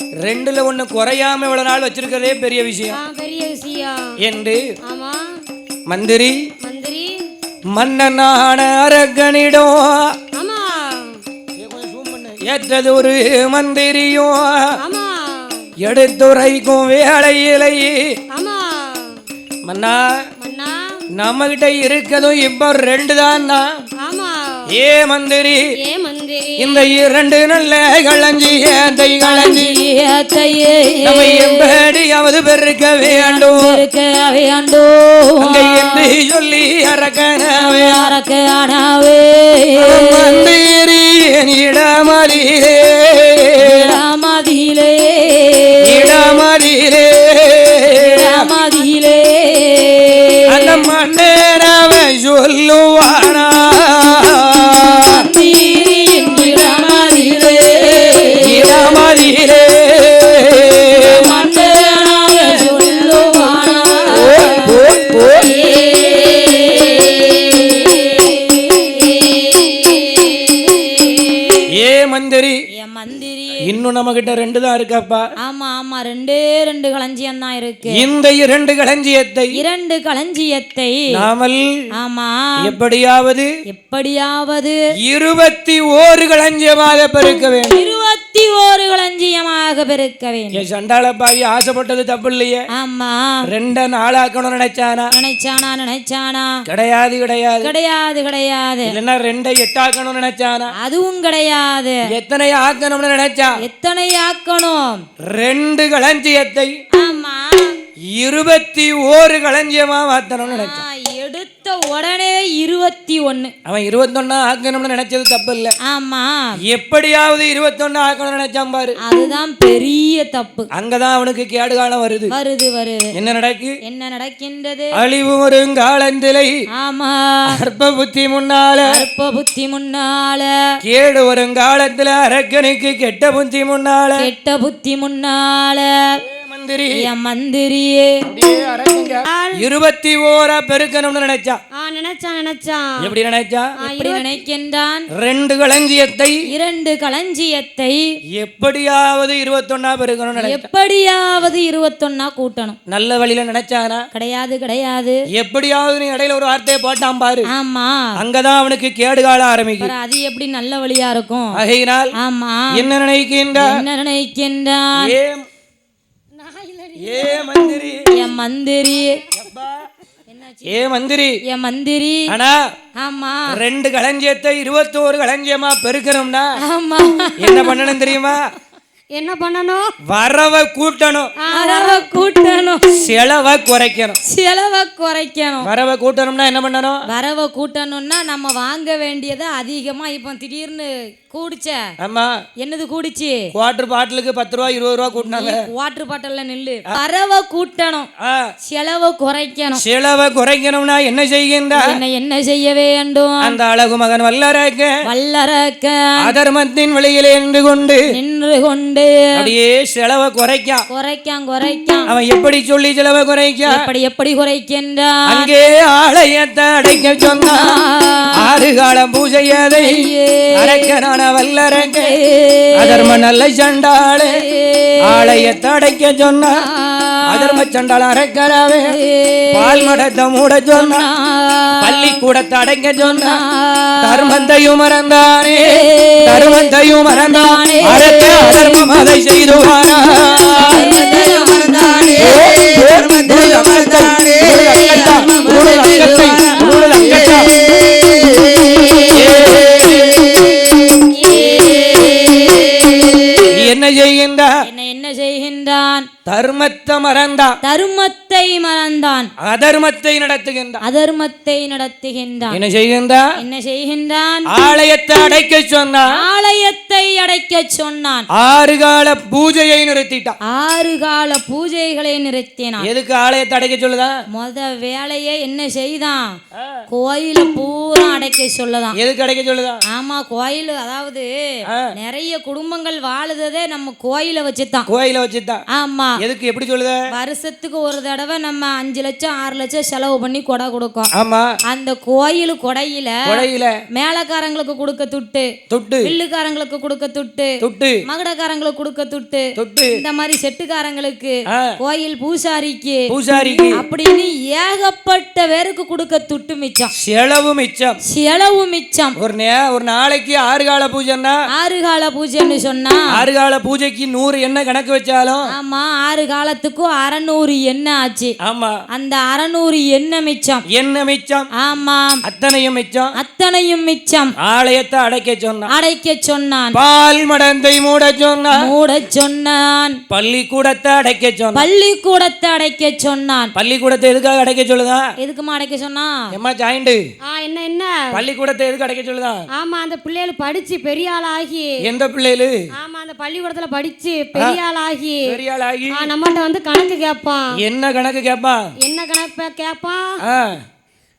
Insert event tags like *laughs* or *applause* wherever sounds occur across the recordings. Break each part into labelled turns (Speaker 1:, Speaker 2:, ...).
Speaker 1: ரெண்டுல ஒண்ணு குறையாம இவ்வளவு நாள் வச்சிருக்கிறதே பெரிய விஷயம்.
Speaker 2: ஆ, பெரிய விஷயம்.
Speaker 1: என்று மந்திரி
Speaker 2: மந்திரி.
Speaker 1: மன்னனான அரக்கனிடம் ஏற்றது ஒரு மந்திரியும் எடுத்துரைக்கும் வேலையிலை.
Speaker 2: ஆமா.
Speaker 1: மன்னா நம்ம கிட்ட இருக்கதும் இப்ப ரெண்டு தான் ஏ மந்திரி இந்த இரண்டு நல்ல களஞ்சி ஏத்தை களஞ்சி
Speaker 3: ஏத்தையே.
Speaker 1: நம்ம எப்படியாவது பெருக்க வேண்டும். என்று சொல்லி அரக்கனவே.
Speaker 3: அரக்க ஆனாவே
Speaker 1: மந்திரி இடமதிலே
Speaker 3: ராமதியிலே
Speaker 1: இடமதிலே
Speaker 3: ராமதியிலே
Speaker 1: அந்த மன்னரவை சொல்லுவானா? நம்ம கிட்ட ரெண்டு தான் இருக்கப்பா.
Speaker 3: ஆமா ஆமா ரெண்டே ரெண்டு களஞ்சியம் தான் இருக்கு.
Speaker 1: இந்த இரண்டு களஞ்சியத்தை
Speaker 3: இரண்டு களஞ்சியத்தை
Speaker 1: நாமல்
Speaker 3: ஆமா.
Speaker 1: எப்படியாவது
Speaker 3: எப்படியாவது
Speaker 1: இருபத்தி ஓரு களஞ்சியமாக பெருக்க வேண்டும்.
Speaker 3: இருபத்தி ஓரு களஞ்சியமாக பெருக்க வேண்டும்.
Speaker 1: சண்டாள பாவி ஆசைப்பட்டது தப்பு இல்லையே
Speaker 3: ஆமா.
Speaker 1: ரெண்ட நாளாக்கணும்னு நினைச்சானா?
Speaker 3: நினைச்சானா நினைச்சானா?
Speaker 1: கிடையாது கிடையாது.
Speaker 3: கிடையாது கிடையாது.
Speaker 1: இல்லைன்னா ரெண்டை எட்டாக்கணும்னு நினைச்சானா?
Speaker 3: அதுவும் கிடையாது.
Speaker 1: எத்தனை ஆக்கணும்னு நினைச்சா?
Speaker 3: எத்தனை ஆக்கணும்?
Speaker 1: ரெண்டு களஞ்சியத்தை
Speaker 3: ஆமா.
Speaker 1: இருபத்தி ஓரு களஞ்சியமா மாத்தணும்னு நினைச்சான்
Speaker 3: உடனே இருபத்தி ஒண்ணு
Speaker 1: அவன் இருபத்தொன்னா ஆக்கணும்னு நினைச்சது தப்பு இல்ல
Speaker 3: ஆமா.
Speaker 1: எப்படியாவது இருபத்தொன்னு ஆக்கணும்னு நினைச்சான் பாரு.
Speaker 3: அதுதான் பெரிய தப்பு.
Speaker 1: அங்கதான் அவனுக்கு கேடு காலம் வருது.
Speaker 3: வருது வருது.
Speaker 1: என்ன நடக்கு?
Speaker 3: என்ன நடக்கின்றது?
Speaker 1: அழிவு ஒரு காலந்திலை.
Speaker 3: ஆமா.
Speaker 1: அற்ப புத்தி முன்னால.
Speaker 3: அற்ப புத்தி முன்னால.
Speaker 1: கேடு வரும் காலத்துல அரக்கனுக்கு கெட்ட புத்தி முன்னால.
Speaker 3: கெட்ட புத்தி முன்னால.
Speaker 1: மந்திரி.
Speaker 3: என் மந்திரியே.
Speaker 1: இருபத்தி ஓரா பெருக்கணும்னு நினைச்சா?
Speaker 2: ஆ நினைச்சான் நினைச்சான்
Speaker 1: எப்படி நினைச்சா?
Speaker 3: எப்படி நினைக்கின்றான்?
Speaker 1: ரெண்டு களஞ்சியத்தை.
Speaker 3: இரண்டு களஞ்சியத்தை.
Speaker 1: எப்படியாவது இருபத்தொன்னா பெருக்கணும்னு நினைச்சா?
Speaker 3: எப்படியாவது இருபத்தொன்னா கூட்டணும்.
Speaker 1: நல்ல வழியில நினைச்சானா?
Speaker 3: கிடையாது கிடையாது.
Speaker 1: எப்படியாவது நீ இடையில ஒரு வார்த்தையை போட்டான் பாரு.
Speaker 3: ஆமா.
Speaker 1: அங்கதான் அவனுக்கு கேடு காலம் ஆரம்பிக்கும்
Speaker 3: அது எப்படி நல்ல வழியா இருக்கும்?
Speaker 1: ஆகையினால்
Speaker 3: ஆமா.
Speaker 1: என்ன நினைக்கின்ற
Speaker 3: என்ன நினைக்கின்றான்?
Speaker 1: ஏ மந்திரி.
Speaker 3: என் மந்திரி.
Speaker 1: ஏ மந்திரி.
Speaker 3: என் மந்திரி.
Speaker 1: ஆனா
Speaker 3: ஆமா.
Speaker 1: ரெண்டு களஞ்சியத்தை இருபத்தோரு களஞ்சியமா பெருக்கணும்னா
Speaker 3: ஆமா.
Speaker 1: என்ன பண்ணணும் தெரியுமா?
Speaker 2: என்ன பண்ணணும்?
Speaker 1: வரவ கூட்டணும்.
Speaker 3: வரவ கூட்டணும்.
Speaker 1: செலவை குறைக்கணும்.
Speaker 3: செலவை குறைக்கணும்.
Speaker 1: வரவ கூட்டணும்னா என்ன பண்ணணும்?
Speaker 3: வரவை கூட்டணும்னா நம்ம வாங்க வேண்டியதை அதிகமா இப்போ திடீர்னு கூடிச்ச.
Speaker 1: ஆமா.
Speaker 3: என்னது கூடிச்சு?
Speaker 1: குவார்டர் பாட்டிலுக்கு பத்து ரூபா இருபது ரூபா கூட்டினாங்க.
Speaker 3: வாட்டர் பாட்டில்ல நில்லு. வரவை கூட்டணும். செலவை குறைக்கணும்.
Speaker 1: செலவை குறைக்கணும்னா என்ன செய்கின்றா?
Speaker 3: என்ன என்ன செய்ய வேண்டும்?
Speaker 1: அந்த அழகு மகன் வல்லரக்க.
Speaker 3: வல்லரக்க.
Speaker 1: அதர்மத்தின் வெளியிலே நின்று கொண்டு
Speaker 3: நின்று கொண்டு
Speaker 1: அப்படியே செலவை குறைக்கான்
Speaker 3: குறைக்கான் குறைக்கான்
Speaker 1: அவன் எப்படி சொல்லி செலவை குறைக்கா?
Speaker 3: எப்படி எப்படி குறைக்கின்றான்?
Speaker 1: அங்கே ஆலயத்தை அடைக்க சொன்னான் ஆறு காலம் பூஜையதை அரக்கனான வல்லரக்க அதர்ம நல்ல சண்டாளே ஆலயத்தை அடைக்க சொன்னா அதர்ம சண்டாள அரக்கராவே பால் மடத்தை மூட சொன்னா பள்ளிக்கூடத்தை அடைக்க சொன்னா தர்மந்தையும் மறந்தானே தர்மந்தையும் மறந்தானே அரக்க அதர்மம் அதை செய்துவானா என்ன
Speaker 3: செய்கின்றான்
Speaker 1: தர்மத்தை மறந்தான்.
Speaker 3: தர்மத்தை மறந்தான்.
Speaker 1: அதர்மத்தை நடத்துகின்றான்.
Speaker 3: அதர்மத்தை நடத்துகின்றான்.
Speaker 1: என்ன செய்கின்றான்?
Speaker 3: என்ன செய்கின்றான்?
Speaker 1: ஆலயத்தை அடைக்க சொன்னான்.
Speaker 3: ஆலயத்தை அடைக்கச் சொன்னான்.
Speaker 1: ஆறு கால பூஜையை நிறுத்திட்டான்.
Speaker 3: ஆறு கால பூஜைகளை நிறுத்தினான்.
Speaker 1: எதுக்கு ஆலயத்தை அடைக்க சொல்லுதான்
Speaker 3: முத வேலையை என்ன செய்தான்? கோயில பூரா அடைக்க சொல்லதான்.
Speaker 1: எதுக்கு அடைக்க சொல்லுதான்
Speaker 3: ஆமா கோயில் அதாவது. நிறைய குடும்பங்கள் வாழுததே நம்ம கோயில வச்சுதான்
Speaker 1: கோயில வச்சுதான்
Speaker 3: ஆமா.
Speaker 1: எதுக்கு எப்படி சொல்லுத?
Speaker 3: வருஷத்துக்கு ஒரு தடவை நம்ம அஞ்சு லட்சம் ஆறு லட்சம் செலவு பண்ணி கொடை கொடுக்கோம்.
Speaker 1: ஆமா.
Speaker 3: அந்த கோயில் கொடையில
Speaker 1: கொடையில.
Speaker 3: மேலக்காரங்களுக்கு கொடுக்க துட்டு.
Speaker 1: தொட்டு.
Speaker 3: வில்லுக்காரங்களுக்கு கொடுக்க துட்டு.
Speaker 1: தொட்டு.
Speaker 3: மகுடக்காரங்களுக்கு கொடுக்க துட்டு.
Speaker 1: தொட்டு.
Speaker 3: இந்த மாதிரி செட்டுக்காரங்களுக்கு கோயில் பூசாரிக்கு
Speaker 1: பூசாரிக்கு.
Speaker 3: அப்படின்னு ஏகப்பட்ட பேருக்கு கொடுக்க துட்டு மிச்சம்.
Speaker 1: செலவு மிச்சம்.
Speaker 3: செலவு மிச்சம்.
Speaker 1: ஒரு நே ஒரு நாளைக்கு ஆறு கால பூஜைன்னா
Speaker 3: ஆறு கால பூஜைன்னு சொன்னா
Speaker 1: ஆறு கால பூஜைக்கு நூறு என்ன கணக்கு வச்சாலும்
Speaker 3: ஆமா. ஆறு காலத்துக்கும் அறநூறு எண்ணெய் ஆச்சு.
Speaker 1: ஆமா.
Speaker 3: அந்த அறநூறு எண்ணெய் மிச்சம்.
Speaker 1: என்ன மிச்சம்?
Speaker 3: ஆமாம்.
Speaker 1: அத்தனையும் மிச்சம்?
Speaker 3: அத்தனையும் மிச்சம்.
Speaker 1: ஆலயத்தை அடைக்க சொன்னான்.
Speaker 3: அடைக்க சொன்னான்.
Speaker 1: பால் மடந்தை மூட சொன்னான்.
Speaker 3: மூட சொன்னான்.
Speaker 1: பள்ளிக்கூடத்தை அடைக்க சொன்னான்.
Speaker 3: பள்ளிக்கூடத்தை அடைக்க சொன்னான்.
Speaker 1: பள்ளிக்கூடத்தை எதுக்காக அடைக்க சொல்லுதா?
Speaker 3: எதுக்குமா அடைக்க சொன்னான்
Speaker 1: எம்மா ஜாயிண்டு
Speaker 2: ஆ என்ன என்ன?
Speaker 1: பள்ளிக்கூடத்தை எதுக்கு அடைக்க சொல்லுதா?
Speaker 2: ஆமா அந்த பிள்ளைகள் படிச்சு பெரிய ஆள் ஆகி
Speaker 1: எந்த பிள்ளைகளு?
Speaker 2: ஆமா அந்த பள்ளிக்கூடத்துல படிச்சு பெரிய ஆள் ஆகி
Speaker 1: பெரிய ஆள் ஆகி
Speaker 2: நம்மகிட்ட வந்து கணக்கு கேட்பான்.
Speaker 1: என்ன கணக்கு கேட்பான்?
Speaker 2: என்ன கணக்கு கேட்பான்?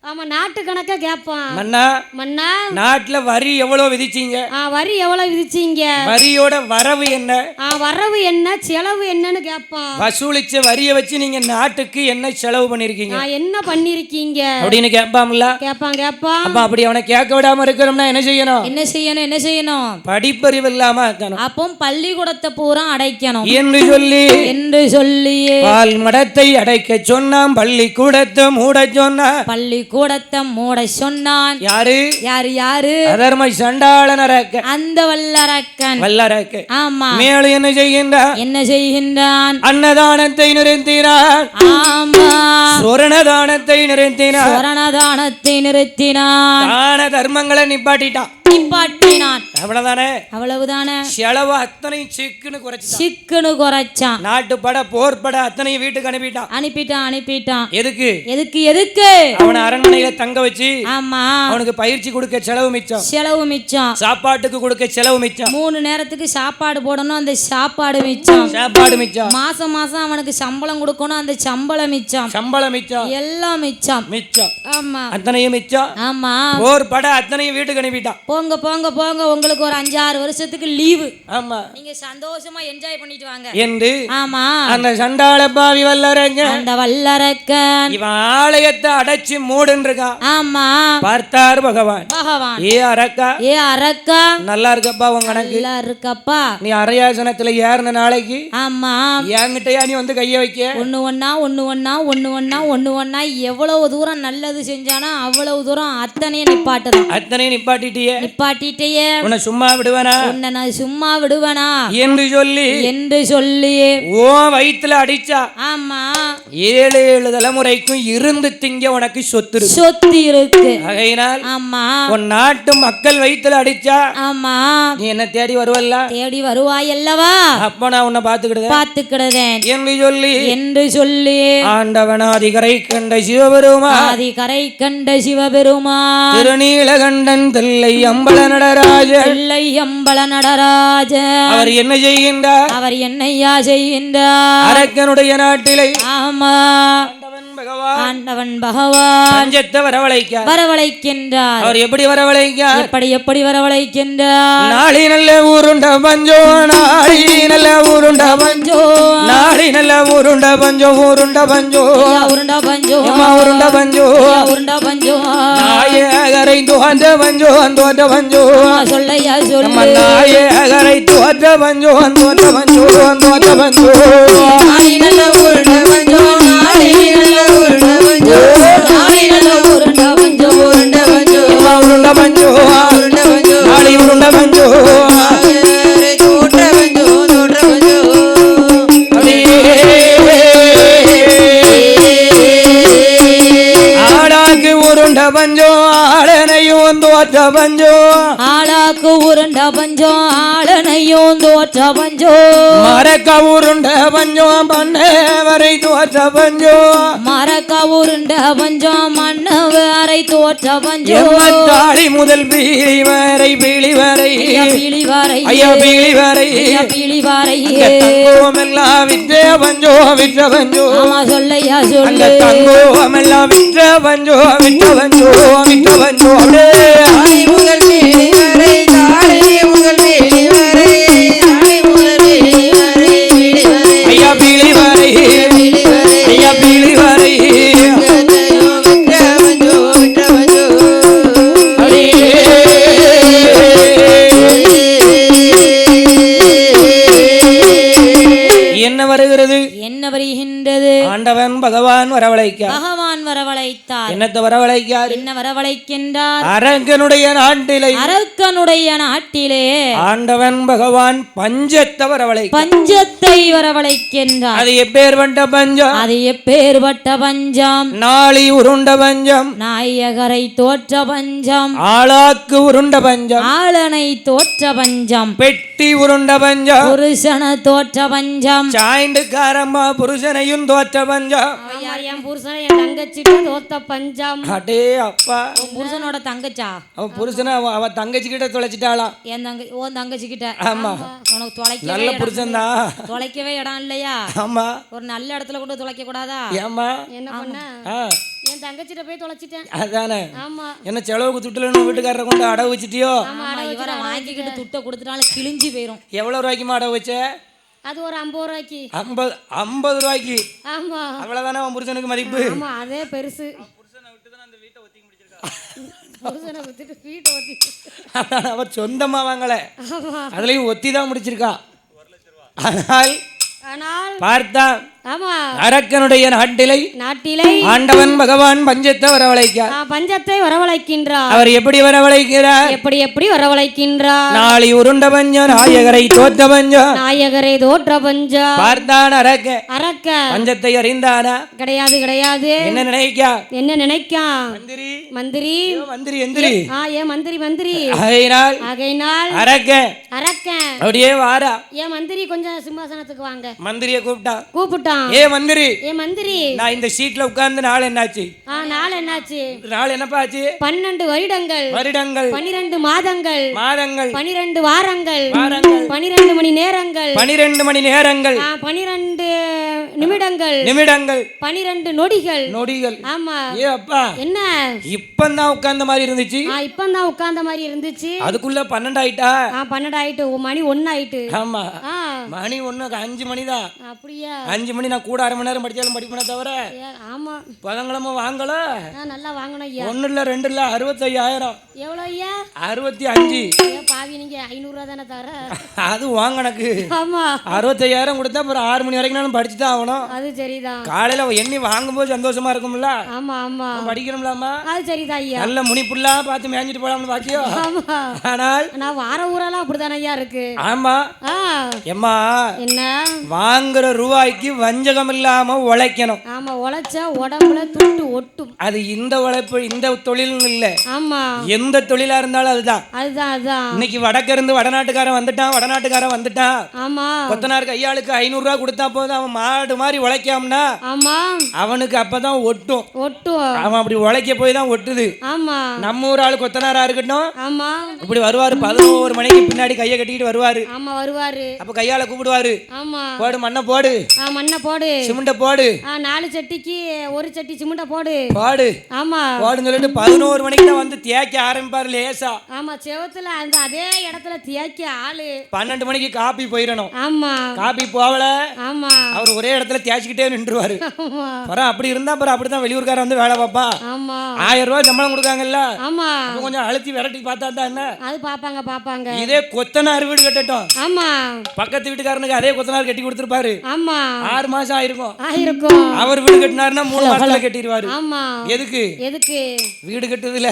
Speaker 2: ஆமா நாட்டு கணக்கா கேட்பான்.
Speaker 1: மன்னா
Speaker 2: மன்னா
Speaker 1: நாட்டுல வரி எவ்வளவு விதிச்சீங்க?
Speaker 2: ஆ வரி எவ்வளவு விதிச்சீங்க?
Speaker 1: வரியோட வரவு என்ன?
Speaker 2: ஆ வரவு என்ன செலவு என்னன்னு கேட்பான்.
Speaker 1: வசூலிச்ச வரியை வச்சு நீங்க நாட்டுக்கு என்ன செலவு பண்ணிருக்கீங்க?
Speaker 2: ஆ என்ன பண்ணிருக்கீங்க?
Speaker 1: அப்படின்னு கேட்பாம்ல
Speaker 2: கேட்பான் கேட்பான்.
Speaker 1: அப்ப அப்படி அவனை கேட்க விடாம இருக்கணும்னா என்ன செய்யணும்?
Speaker 3: என்ன செய்யணும் என்ன செய்யணும்?
Speaker 1: படிப்பறிவு இல்லாம இருக்கணும்.
Speaker 3: அப்போ பள்ளிக்கூடத்தை பூரா அடைக்கணும்.
Speaker 1: என்று சொல்லி
Speaker 3: என்று சொல்லியே.
Speaker 1: பால் மடத்தை அடைக்க சொன்னான் பள்ளிக்கூடத்தை மூட சொன்னான்.
Speaker 3: பள்ளிக்கூடத்தை மூட சொன்னான்.
Speaker 1: யாரு?
Speaker 3: யாரு யாரு?
Speaker 1: அதர்மை சண்டாளன் அரக்க.
Speaker 3: அந்த வல்லரக்கன்.
Speaker 1: வல்லரக்க.
Speaker 3: ஆமா.
Speaker 1: மேலும் என்ன செய்கின்றான்?
Speaker 3: என்ன செய்கின்றான்?
Speaker 1: அன்னதானத்தை நிறுத்தினான்.
Speaker 3: ஆமா.
Speaker 1: சுரணதானத்தை நிறுத்தினான்.
Speaker 3: சொரணதானத்தை நிறுத்தினான்.
Speaker 1: தான தர்மங்களை நிப்பாட்டிட்டான்.
Speaker 3: நிப்பாட்டினான்
Speaker 1: அவ்வளவுதானே?
Speaker 3: அவ்வளவுதானே.
Speaker 1: செலவு அத்தனை சிக்குன்னு குறைச்சிட்டான்.
Speaker 3: சிக்குன்னு குறைச்சான்.
Speaker 1: நாட்டுப்பட போர்பட அத்தனையும் வீட்டுக்கு அனுப்பிட்டான்.
Speaker 3: அனுப்பிட்டான் அனுப்பிட்டான்.
Speaker 1: எதுக்கு?
Speaker 3: எதுக்கு எதுக்கு?
Speaker 1: அவனை அரண்மனையில தங்க வச்சு
Speaker 3: ஆமா.
Speaker 1: அவனுக்கு பயிற்சி கொடுக்க செலவு மிச்சம்.
Speaker 3: செலவு மிச்சம்.
Speaker 1: சாப்பாட்டுக்கு கொடுக்க செலவு மிச்சம்.
Speaker 3: மூணு நேரத்துக்கு சாப்பாடு போடணும் அந்த சாப்பாடு மிச்சம்.
Speaker 1: சாப்பாடு மிச்சம்.
Speaker 3: மாசம் மாசம் அவனுக்கு சம்பளம் கொடுக்கணும் அந்த சம்பளம் மிச்சம்.
Speaker 1: சம்பளம் மிச்சம்.
Speaker 3: எல்லாம் மிச்சம்.
Speaker 1: மிச்சம்.
Speaker 3: ஆமா.
Speaker 1: அத்தனையும் மிச்சம்.
Speaker 3: ஆமா.
Speaker 1: போர் பட அத்தனையும் வீட்டுக்கு அனுப்பிட்டான்.
Speaker 3: போங்க போங்க போங்க. உங்களுக்கு ஒரு அஞ்சாறு வருஷத்துக்கு லீவு.
Speaker 1: ஆமா.
Speaker 3: நீங்க சந்தோஷமா என்ஜாய் பண்ணிட்டு வாங்க.
Speaker 1: என்று
Speaker 3: ஆமா.
Speaker 1: அந்த சண்டாள பாவி வல்லரங்க
Speaker 3: அந்த வல்லரக்கன்.
Speaker 1: இவன் ஆலயத்தை அடைச்சு மூடுன்னு இருக்கான்
Speaker 3: ஆமா.
Speaker 1: பார்த்தார் பகவான்.
Speaker 3: பகவான்.
Speaker 1: ஏ அரக்கா.
Speaker 3: ஏ அரக்கா.
Speaker 1: நல்லா இருக்கப்பா உன் கணக்கு.
Speaker 3: நல்லா இருக்கப்பா.
Speaker 1: நீ அரையாசனத்துல ஏறின நாளைக்கு
Speaker 3: ஆமா.
Speaker 1: என்கிட்டயா நீ வந்து கைய வைக்க?
Speaker 3: ஒன்று ஒன்றா ஒன்று ஒன்றா ஒன்று ஒன்றா ஒன்று ஒன்றா எவ்வளவு தூரம் நல்லது செஞ்சானோ அவ்வளவு தூரம் அத்தனையும் நிப்பாட்டுதான்.
Speaker 1: அத்தனையும் நிப்பாட்டிட்டியே?
Speaker 3: நிப்பாட்டிட்டேயே.
Speaker 1: உன்னை சும்மா விடுவேனா?
Speaker 3: உன்னை நான் சும்மா விடுவேனா?
Speaker 1: என்று சொல்லி
Speaker 3: என்று சொல்லி.
Speaker 1: ஓ வயித்துல அடிச்சா?
Speaker 3: ஆமா.
Speaker 1: ஏழு ஏழு தலைமுறைக்கும் இருந்து திங்க உனக்கு சொத்து
Speaker 3: சொத்து இருக்கு.
Speaker 1: ஆகையினால்
Speaker 3: ஆமா.
Speaker 1: உன் நாட்டு மக்கள் வயித்துல அடிச்சா
Speaker 3: ஆமா.
Speaker 1: நீ என்ன தேடி வருவல்ல?
Speaker 3: தேடி வருவாய் அல்லவா
Speaker 1: அப்ப நான் உன்னை பாத்துக்கிடுதேன்
Speaker 3: பார்த்துக்கிடுதேன்
Speaker 1: என்று சொல்லி
Speaker 3: என்று சொல்லி.
Speaker 1: ஆண்டவனாதிகரை கண்ட சிவபெருமா
Speaker 3: ஆதி கரை கண்ட சிவபெருமா
Speaker 1: திருநீலகண்டன் தில்லை அம்பல நடராஜன்
Speaker 3: பிள்ளை அம்பல நடராஜ
Speaker 1: அவர் என்ன செய்கின்றார்?
Speaker 3: அவர் என்னையா செய்கின்றார்?
Speaker 1: அரக்கனுடைய நாட்டிலே.
Speaker 3: ஆமா
Speaker 1: ஆண்டவன் பகவான் பஞ்சத்தை வரவழைக்க.
Speaker 3: வரவழைக்கின்றார்.
Speaker 1: அவர் எப்படி வரவழைக்க?
Speaker 3: எப்படி எப்படி வரவழைக்கின்றார்?
Speaker 1: நாளி நல்ல ஊருண்ட பஞ்சோ நாளி நல்ல ஊருண்ட பஞ்சோ. நாளி நல்ல ஊருண்ட பஞ்சோ ஊருண்ட பஞ்சோ.
Speaker 3: உருண்டா பஞ்சோ.
Speaker 1: ஊருண்ட பஞ்சோ.
Speaker 3: உருண்டா பஞ்சோ.
Speaker 1: நாயகரை தோன்ற பஞ்சோ தோன்ற பஞ்சோ.
Speaker 3: சொல்லையா சொல்லு.
Speaker 1: பஞ்சோ தோற்ற பஞ்சோ தோற்ற பஞ்சோ.
Speaker 3: தோற்ற பஞ்சோ ஆளாக்கு உருண்ட பஞ்சோ ஆளனையும் தோற்ற பஞ்சோ
Speaker 1: மரக்க உருண்ட பஞ்சோ பண்ணவரை தோற்ற பஞ்சோ
Speaker 3: மரக்க உருண்ட பஞ்சோ மண்ணவரை தோற்ற பஞ்சோ
Speaker 1: எம்மத்தாளி முதல் பீலி வரை பீலி வரை
Speaker 3: பீலி வாரை
Speaker 1: ஐயா பீலி வரை
Speaker 3: பீலி வாரை
Speaker 1: தங்கோம் எல்லாம் விற்ற பஞ்சோ விற்ற பஞ்சோ
Speaker 3: ஆமா சொல்லையா சொல்லு
Speaker 1: தங்கோம் எல்லாம் விற்ற பஞ்சோ விற்ற பஞ்சோ வரவழைக்க
Speaker 3: பகவான் வரவழைத்தார்.
Speaker 1: என்னத்தை வரவழைக்காரு?
Speaker 3: என்ன வரவழைக்கின்றார்?
Speaker 1: அரங்கனுடைய நாட்டிலை.
Speaker 3: அரக்கனுடைய நாட்டிலே.
Speaker 1: ஆண்டவன் பகவான் பஞ்சத்தை வரவழைக்க.
Speaker 3: பஞ்சத்தை வரவழைக்கின்றார்.
Speaker 1: அது எப்பேற்பட்ட பஞ்சம்?
Speaker 3: அது எப்பேற்பட்ட பஞ்சம்?
Speaker 1: நாளி உருண்ட பஞ்சம்.
Speaker 3: நாயகரை தோற்ற பஞ்சம்.
Speaker 1: ஆளாக்கு உருண்ட பஞ்சம்.
Speaker 3: ஆளனை தோற்ற பஞ்சம்.
Speaker 1: பெட்டி உருண்ட பஞ்சம்.
Speaker 3: புருஷன தோற்ற பஞ்சம்.
Speaker 1: சாய்ண்டுக்காரம்மா புருஷனையும் தோற்ற பஞ்சம்.
Speaker 2: என் புருஷனை என் தங்கச்சிட்டு தோத்த பஞ்சம்.
Speaker 1: அடே அப்பா.
Speaker 3: உன் புருஷனோட தங்கச்சா?
Speaker 1: அவன் புருஷனை அவ- அவ தங்கச்சி கிட்ட தொலைச்சிட்டாளாம்.
Speaker 3: என் தங்க உன் தங்கச்சி கிட்ட
Speaker 1: ஆமா
Speaker 3: உனக்கு தொலைக்கவே
Speaker 1: நல்ல
Speaker 3: இடம்
Speaker 1: புருஷன் தான்
Speaker 3: தொலைக்கவே இடம் இல்லையா?
Speaker 1: ஆமா.
Speaker 3: ஒரு நல்ல இடத்துல கொண்டு தொலைக்க கூடாதா?
Speaker 1: ஏம்மா?
Speaker 2: என்ன பண்ண?
Speaker 1: ஆ.
Speaker 2: என் தங்கச்சிட்ட போய் தொலைச்சிட்டேன்.
Speaker 1: அதானே.
Speaker 2: ஆமா.
Speaker 1: என்ன செலவுக்கு துட்டுலன்னு வீட்டுக்காரரை கொண்டு அடவு வச்சிட்டியோ?
Speaker 3: ஆமா இவரை வாங்கிக்கிட்டு துட்டை கொடுத்துட்டாலும் கிழிஞ்சு போயிரும்.
Speaker 1: எவ்வளவு ரூபாய்க்குமா அடவு வச்ச?
Speaker 2: அது ஒரு ஐம்பது ரூபாய்க்கு.
Speaker 1: ஐம்பது ஐம்பது ரூபாய்க்கு.
Speaker 2: ஆமா.
Speaker 1: அவ்வளவுதானே அவன் புருஷனுக்கு மதிப்பு?
Speaker 2: ஆமா அதே பெருசு. புருஷனை வித்துட்டு வீட்டை ஒத்தி
Speaker 1: அதான் அவ சொந்தமா வாங்கல. அதுலயும் ஒத்தி தான் முடிச்சிருக்கா ஆனால்
Speaker 2: ஆனால்
Speaker 1: பார்த்தா அரக்கனுடைய நாட்டிலை
Speaker 2: நாட்டிலை.
Speaker 1: ஆண்டவன் பகவான் பஞ்சத்தை வரவழைக்கார்
Speaker 2: ஆ, பஞ்சத்தை வரவழைக்கின்றார்.
Speaker 1: அவர் எப்படி வரவழைக்கிறார்?
Speaker 2: எப்படி எப்படி வரவழைக்கின்றார்?
Speaker 1: நாளை உருண்ட பஞ்சம் நாயகரை தோத்த பஞ்சம்.
Speaker 2: நாயகரை தோற்ற பஞ்சம்.
Speaker 1: பார்த்தான் அரக்க.
Speaker 2: அரக்க.
Speaker 1: பஞ்சத்தை அறிந்தானா
Speaker 2: கிடையாது கிடையாது.
Speaker 1: என்ன நினைக்கா?
Speaker 2: என்ன நினைக்கான்?
Speaker 1: மந்திரி.
Speaker 2: மந்திரி.
Speaker 1: மந்திரி எந்திரி.
Speaker 2: ஆ ஏன் மந்திரி மந்திரி.
Speaker 1: ஆகையினால்
Speaker 2: ஆகையினால்
Speaker 1: அரக்க.
Speaker 2: அரக்கன்
Speaker 1: அப்படியே வாரா
Speaker 2: ஏன் மந்திரி கொஞ்சம் சிம்மாசனத்துக்கு வாங்க.
Speaker 1: மந்திரிய கூப்பிட்டான்.
Speaker 2: கூப்பிட்டான்.
Speaker 1: ஏ மந்திரி.
Speaker 2: ஏ மந்திரி.
Speaker 1: நான் இந்த சீட்ல உட்கார்ந்து நாள் என்னாச்சு?
Speaker 2: ஆ நாள் என்னாச்சு?
Speaker 1: நாள் என்னப்பா ஆச்சு?
Speaker 2: பன்னெண்டு வருடங்கள்.
Speaker 1: வருடங்கள்.
Speaker 2: பனிரெண்டு மாதங்கள்.
Speaker 1: மாதங்கள்.
Speaker 2: பனிரெண்டு வாரங்கள்.
Speaker 1: வாரங்கள்.
Speaker 2: பனிரெண்டு மணி நேரங்கள்.
Speaker 1: பனிரெண்டு மணி நேரங்கள்.
Speaker 2: பனிரெண்டு நிமிடங்கள்.
Speaker 1: நிமிடங்கள்.
Speaker 2: பனிரெண்டு நொடிகள்.
Speaker 1: நொடிகள்.
Speaker 2: ஆமா.
Speaker 1: ஏ அப்பா.
Speaker 2: என்ன?
Speaker 1: இப்பந்தான் உட்கார்ந்த மாதிரி இருந்துச்சு.
Speaker 2: ஆ இப்பதான் உட்கார்ந்த மாதிரி இருந்துச்சு.
Speaker 1: அதுக்குள்ள பன்னெண்டு ஆயிட்டா
Speaker 2: ஆ பன்னெண்டு ஆயிட்டு மணி ஒன்னு ஆயிட்டு
Speaker 1: ஆமா மணி ஒண்ணு அஞ்சு மணி தான்
Speaker 2: அப்படியா?
Speaker 1: அஞ்சு மணி நான் கூட அரை மணி நேரம் படிச்சாலும் படிப்பேனே தவிர
Speaker 2: ஆமா.
Speaker 1: பதங்களமா வாங்கல.
Speaker 2: நல்லா வாங்கணும்
Speaker 1: ஒண்ணு இல்ல ரெண்டு இல்ல அறுபத்தையாயிரம்.
Speaker 2: எவ்வளோ ஐயா?
Speaker 1: அறுபத்தி அஞ்சு.
Speaker 2: பாவி நீங்க ஐநூறுரூவா தானே தர?
Speaker 1: அது வாங்கனக்கு
Speaker 2: ஆமா.
Speaker 1: அறுபத்தையாயிரம் கொடுத்தா அப்புறம் ஆறு மணி வரைக்கும் நானும் படிச்சு தான் ஆகணும்.
Speaker 2: அது சரிதான்.
Speaker 1: காலையில எண்ணி வாங்கும்போது சந்தோஷமா இருக்கும்ல?
Speaker 2: ஆமா ஆமா.
Speaker 1: படிக்கணும்லாமா?
Speaker 2: அது சரிதான் ஐயா.
Speaker 1: நல்ல முனிப்புள்ளா பார்த்து மேய்ஞ்சிட்டு போலாம்னு பாக்கியோ?
Speaker 2: ஆமா.
Speaker 1: ஆனால்
Speaker 2: நான் வார ஊரெல்லாம் அப்படிதானே ஐயா இருக்கு.
Speaker 1: ஆமா. எம்மா
Speaker 2: என்ன?
Speaker 1: வாங்குற ரூபாய்க்கு வஞ்சகம் இல்லாம உழைக்கணும்.
Speaker 2: ஆமா உழைச்சா உடம்புல துட்டு ஒட்டும்.
Speaker 1: அது இந்த உழைப்பு இந்த தொழில்னு இல்ல.
Speaker 2: ஆமா.
Speaker 1: எந்த தொழிலா இருந்தாலும் அதுதான்.
Speaker 2: அதுதான் அதுதான்.
Speaker 1: இன்னைக்கு வடக்க இருந்து வடநாட்டுக்காரன் வந்துட்டான் வடநாட்டுக்காரன் வந்துட்டான்.
Speaker 2: ஆமா.
Speaker 1: கொத்தனார் கையாளுக்கு ஐநூறு ரூபா கொடுத்தா போதும் அவன் மாடு மாதிரி உழைக்காமனா
Speaker 2: ஆமா.
Speaker 1: அவனுக்கு அப்பதான் ஒட்டும்.
Speaker 2: ஒட்டும்
Speaker 1: அவன் அப்படி உழைக்க போய் தான் ஒட்டுது.
Speaker 2: ஆமா.
Speaker 1: நம்ம ஊர் ஆளு கொத்தனாரா இருக்கட்டும்.
Speaker 2: ஆமா.
Speaker 1: இப்படி வருவாரு பதினோரு மணிக்கு பின்னாடி கையை கட்டிக்கிட்டு வருவாரு.
Speaker 2: ஆமா வருவாரு.
Speaker 1: அப்ப கையால கூப்பிடுவாரு.
Speaker 2: ஆமா.
Speaker 1: போடு மண்ணை போடு.
Speaker 2: ஆ மண்ணை போடு.
Speaker 1: சிமெண்ட போடு.
Speaker 2: ஆ நாலு சட்டிக்கு ஒரு சட்டி சிமெண்ட்டை போடு.
Speaker 1: போடு.
Speaker 2: ஆமா.
Speaker 1: போடுன்னு சொல்லிட்டு பதினோரு மணிக்கு தான் வந்து தேய்க்க ஆரம்பிப்பாரு லேசா.
Speaker 2: ஆமா செவத்துல அந்த அதே இடத்துல தியாக்கி ஆளு.
Speaker 1: பன்னெண்டு மணிக்கு காப்பி போயிடணும்.
Speaker 2: ஆமா.
Speaker 1: காப்பி போகல
Speaker 2: ஆமா.
Speaker 1: அவர் ஒரே இடத்துல தேய்ச்சிக்கிட்டே நின்றுவாரு.
Speaker 2: ஆமா.
Speaker 1: அப்புறம் அப்படி இருந்தா அப்புறம் அப்படிதான் வெளியூர்காரன் வந்து வேலை பார்ப்பான்
Speaker 2: ஆமா.
Speaker 1: ஆயிரம் ரூபாய் சம்பளம் கொடுக்காங்கல்ல.
Speaker 2: ஆமா.
Speaker 1: கொஞ்சம் அழுத்தி விரட்டி பார்த்தா தான் என்ன?
Speaker 2: அது பாப்பாங்க பாப்பாங்க
Speaker 1: இதே கொத்தனார் வீடு கட்டட்டும்.
Speaker 2: ஆமா.
Speaker 1: பக்கத்து வீட்டுக்காரனுக்கு அதே கொத்தனார் கட்டி கொடுத்துருப்பாரு.
Speaker 2: ஆமா.
Speaker 1: ஆறு மாசம் ஆயிருக்கும்.
Speaker 2: ஆயிருக்கும்.
Speaker 1: அவர் வீடு கட்டினாருன்னா மூணு மாசத்துல கட்டிடுவாரு.
Speaker 2: ஆமா.
Speaker 1: எதுக்கு?
Speaker 2: எதுக்கு?
Speaker 1: வீடு கட்டுறதுல